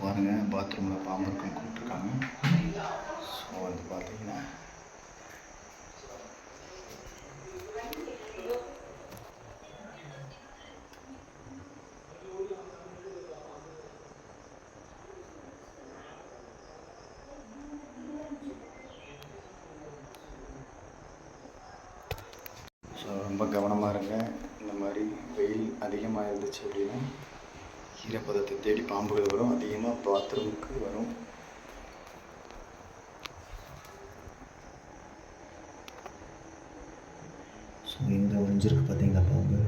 பாருங்க பாத்ரூமில் பாம்பு இருக்குன்னு கூப்பிட்ருக்காங்க ஸோ வந்து பார்த்தீங்கன்னா ஸோ ரொம்ப கவனமாக இருங்க. இந்த மாதிரி வெயில் அதிகமாக இருந்துச்சு அப்படின்னா ஈரப்பதத்தை தேடி பாம்புகள் வரும் அதிகமாக பாத்ரூமுக்கு வரும். ஸோ இந்த உறிஞ்சிருக்கு பார்த்தீங்களா பாம்பு?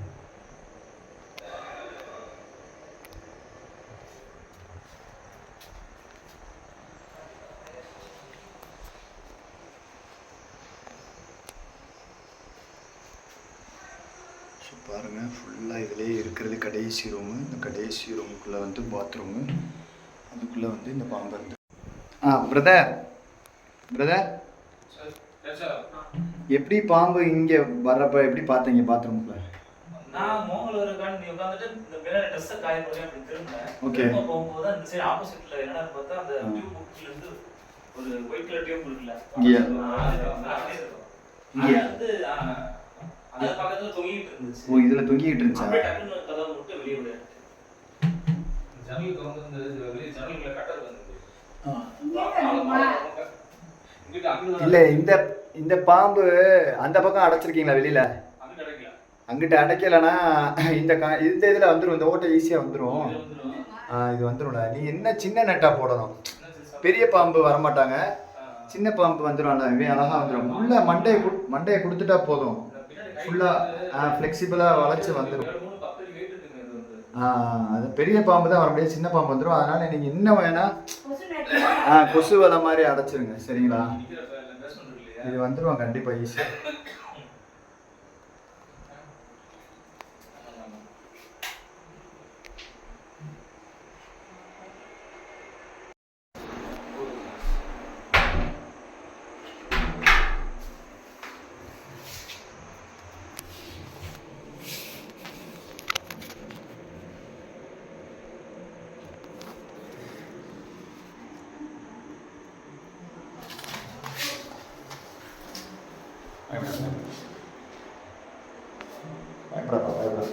பாருங்கள் ஃபுல்லாக இதிலே இருக்கிறது கடைசி ரூமு இந்த கடைசி ரூமுக்குள்ளே வந்து பாத்ரூமு அதுக்குள்ளே வந்து இந்த பாம்பு இருந்து ஆ பிரதர் பிரதர் எப்படி பாம்பு இங்கே வர்றப்ப எப்படி பார்த்தீங்க பாத்ரூம்குள்ளே நான் மோகல் இருக்கான்னு நீ உட்காந்துட்டு இந்த பின்னாடி ட்ரெஸ்ஸை காய பண்ணி அப்படி திரும்பினேன் Okay. திரும்ப போகும்போது அந்த சைடு ஆப்போசிட்ல என்னடா பார்த்தா அந்த ஆ. டியூப் புக்ல இருந்து ஒரு ஒயிட் கலர் டியூப் இருக்குல்ல இங்க. ஆ, அது அப்படியே இருக்கும். இங்க. அது வந்து ஆ, அது பக்கத்துல தொங்கிட்டு இருந்துச்சு. ஓ இதில் தொங்கிட்டு இருந்துச்சா? அப்படியே கதவை வெளியே விட. ஜன்னல் வெளியே இல்லை இந்த இந்த பாம்பு அந்த பக்கம் அடைச்சிருக்கீங்களா வெளியில்? அங்கிட்ட அடைக்கலைன்னா இந்த கா இந்த இதில் வந்துடும் இந்த ஓட்டை ஈஸியாக வந்துடும் இது வந்துரும். ஆ இது வந்துடும்ல நீ என்ன சின்ன நெட்டாக போடணும்? பெரிய பாம்பு வரமாட்டாங்க. சின்ன பாம்பு வந்துடும்ல இவன் அழகாக வந்துடும் உள்ள மண்டையை மண்டையை கொடுத்துட்டா போதும். ஃபுல்லாக ஃப்ளெக்சிபிளாக வளைச்சி வந்துடும் அது பெரிய பாம்பு தான் வர முடியாது சின்ன பாம்பு வந்துடும் அதனால நீங்கள் இன்னும் வேணா ஆ கொசு வலை மாதிரி அடைச்சிருங்க சரிங்களா? இது வந்துடும் கண்டிப்பாக ஈஸியாக பயப்படாதா பயப்படாத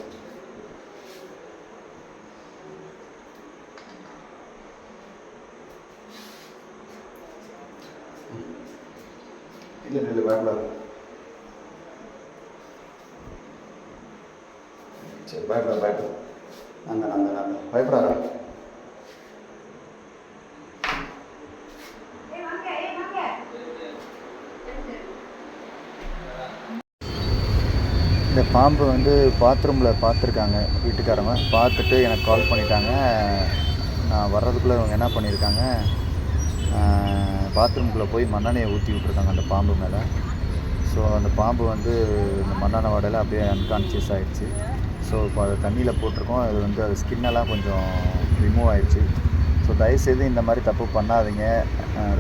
இல்லை இல்லை பயப்படாத சரி பயப்படாத பயப்படாத நாங்க நாங்க நாங்க பயப்படாத இந்த பாம்பு வந்து பாத்ரூமில் பார்த்துருக்காங்க வீட்டுக்காரங்க. பார்த்துட்டு எனக்கு கால் பண்ணிட்டாங்க. நான் வர்றதுக்குள்ளே இவங்க என்ன பண்ணியிருக்காங்க? பாத்ரூம்குள்ளே போய் மண்ணெண்ணையை ஊற்றி விட்ருக்காங்க அந்த பாம்பு மேலே. ஸோ அந்த பாம்பு வந்து இந்த மண்ணெண்ணெய் வடையில் அப்படியே அன்கான்ஷியஸ் ஆகிடுச்சு ஸோ இப்போ அதை தண்ணியில் போட்டிருக்கோம். அது வந்து அது ஸ்கின்னெல்லாம் கொஞ்சம் ரிமூவ் ஆயிடுச்சு. ஸோ தயவுசெய்து இந்த மாதிரி தப்பு பண்ணாதீங்க.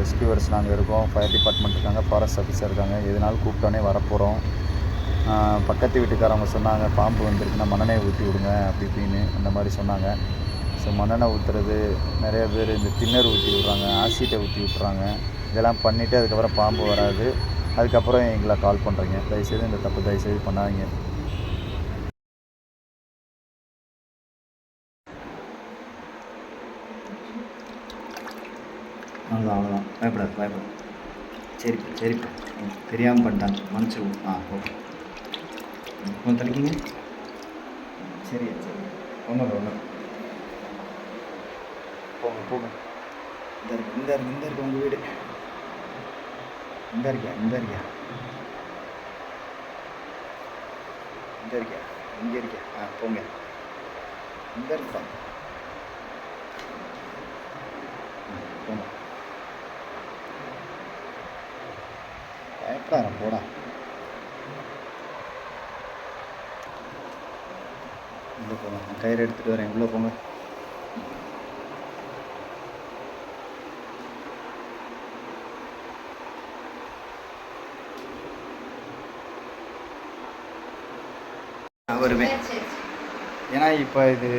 ரெஸ்கியூவர்ஸ் நாங்கள் இருக்கோம். ஃபயர் டிபார்ட்மெண்ட் இருக்காங்க. ஃபாரஸ்ட் ஆஃபீஸர் இருக்காங்க. எதுனாலும் கூப்பிட்டோன்னே வரப்போகிறோம் பக்கத்து வீட்டுக்காரவங்க சொன்னாங்க பாம்பு வந்திருக்குன்னா மண்ணெண்ணெய் ஊற்றி விடுங்க அப்படி இப்படின்னு அந்த மாதிரி சொன்னாங்க. ஸோ மண்ணெண்ணெய் ஊற்றுறது நிறைய பேர் இந்த தின்னர் ஊற்றி விட்றாங்க ஆசிட்டை ஊற்றி விட்றாங்க இதெல்லாம் பண்ணிவிட்டு அதுக்கப்புறம் பாம்பு வராது. அதுக்கப்புறம் எங்களை கால் பண்ணுறீங்க தயவுசெய்து இந்த தப்பு தயவுசெய்து பண்ணாதீங்க. அவ்வளோதான் அவ்வளோதான் பயப்படாது பயப்படாது. சரிப்பா சரிப்பா. தெரியாமல் பண்ணிட்டாங்க. மன்னிச்சிருவோம் ஆ ஓகே. தள்ளிக்கிங்க சரியா சரி ஒன்றும் இல்லை ஒன்றும் போங்க போங்க இந்த இருக்கு இந்த இருக்கு இந்த இருக்கு உங்கள் வீடு இந்த இருக்கியா இந்த இருக்கியா இந்த இருக்கியா இங்கே இருக்கியா ஆ போங்க இந்த இருக்குப்பா ம், போங்க பயப்படாத போடா உள்ளே போகலாம். கயிறு எடுத்துகிட்டு வரேன். உள்ளே போங்க. வருவேன். ஏன்னா இப்போ இது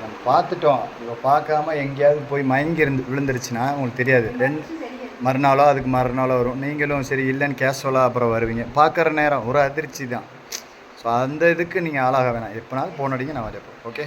நம்ம பார்த்துட்டோம். இப்போ பார்க்காம எங்கேயாவது போய் மயங்கி இருந்து விழுந்துருச்சுன்னா உங்களுக்கு தெரியாது. ரெண்டு மறுநாளோ அதுக்கு மறுநாளோ வரும். நீங்களும் சரி இல்லைன்னு கேஷுவலாக அப்புறம் வருவீங்க. பார்க்குற நேரம். ஒரு அதிர்ச்சி தான். ஸோ அந்த இதுக்கு நீங்கள் ஆளாக வேணாம். எப்போனாலும் ஃபோன் அடிங்க நான் வரப்போ ஓகே